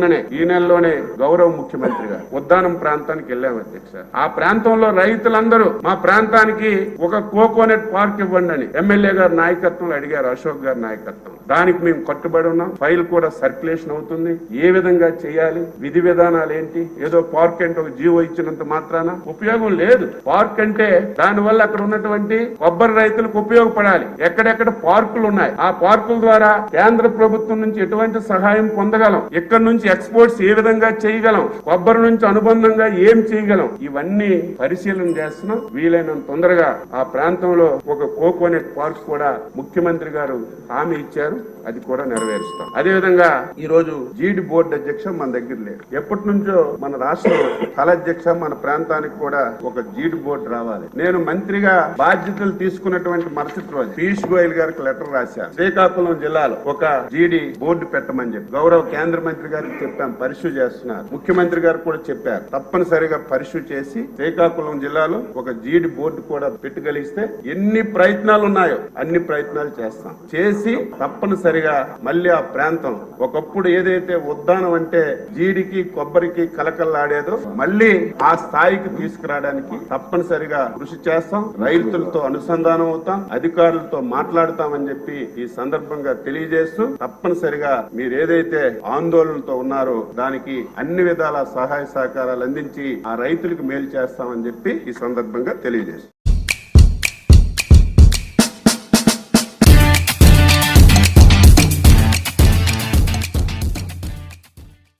మొన్ననే ఈ నెలలోనే గౌరవ ముఖ్యమంత్రిగా ఉద్దానం ప్రాంతానికి వెళ్ళాం అధ్యక్ష. ఆ ప్రాంతంలో రైతులందరూ మా ప్రాంతానికి ఒక కోకోనట్ పార్క్ ఇవ్వండి అని ఎమ్మెల్యే గారి నాయకత్వంలో అడిగారు అశోక్ గారి నాయకత్వం దానికి మేము కట్టుబడి ఉన్నాం ఫైల్ కూడా సర్క్యులేషన్ అవుతుంది. ఏ విధంగా చేయాలి విధి విధానాలు ఏంటి ఏదో పార్క్ అంటే ఒక జీవో ఇచ్చినంత మాత్రాన ఉపయోగం లేదు. పార్క్ అంటే దాని వల్ల అక్కడ ఉన్నటువంటి కొబ్బరి రైతులకు ఉపయోగపడాలి. ఎక్కడెక్కడ పార్కులు ఉన్నాయి ఆ పార్కుల ద్వారా కేంద్ర ప్రభుత్వం నుంచి ఎటువంటి సహాయం పొందగలం? ఇక్కడ నుంచి ఎక్స్పోర్ట్స్ ఏ విధంగా చేయగలం? కొబ్బరి నుంచి అనుబంధంగా ఏం చేయగలం? ఇవన్నీ పరిశీలన చేస్తున్నాం వీలైనంత తొందరగా ఆ ప్రాంతంలో ఒక కోకోనట్ పార్క్ కూడా ముఖ్యమంత్రి గారు హామీ ఇచ్చారు. అది కూడా నెరవేరుస్తాం. అదే విధంగా ఈ రోజు జీడి బోర్డు అధ్యక్ష మన దగ్గర లేదు ఎప్పటి నుంచో మన రాష్ట్రం కళాధ్యక్ష మన ప్రాంతానికి కూడా ఒక జీడి బోర్డు రావాలి. నేను మంత్రిగా బాధ్యతలు తీసుకున్నటువంటి మరుసటి రోజు పీయూష్ గోయల్ గారికి లెటర్ రాశాను. శ్రీకాకుళం జిల్లాలో ఒక జీడి బోర్డు పెట్టమని చెప్పి గౌరవ కేంద్ర మంత్రి గారు చెప్పాం పరిశు చేస్తున్నారు. ముఖ్యమంత్రి గారు కూడా చెప్పారు. తప్పనిసరిగా పరిశు చేసి శ్రీకాకుళం జిల్లాలో ఒక జీడి బోర్డు కూడా పెట్టగలిగిస్తే ఎన్ని ప్రయత్నాలు ఉన్నాయో అన్ని ప్రయత్నాలు చేస్తాం. చేసి తప్పనిసరిగా మళ్ళీ ఆ ప్రాంతం ఒకప్పుడు ఏదైతే ఉద్దానం అంటే జీడికి కొబ్బరికి కలకల్లాడేదో మళ్ళీ ఆ స్థాయికి తీసుకురావడానికి తప్పనిసరిగా కృషి చేస్తాం. రైతులతో అనుసంధానం అవుతాం అధికారులతో మాట్లాడతామని చెప్పి ఈ సందర్భంగా తెలియజేస్తూ తప్పనిసరిగా మీరు ఏదైతే ఆందోళనతో ఉన్నారో. దానికి అన్ని విధాల సహాయ సహకారాలు అందించి ఆ రైతులకు మేలు చేస్తామని చెప్పి ఈ సందర్భంగా తెలియజేశారు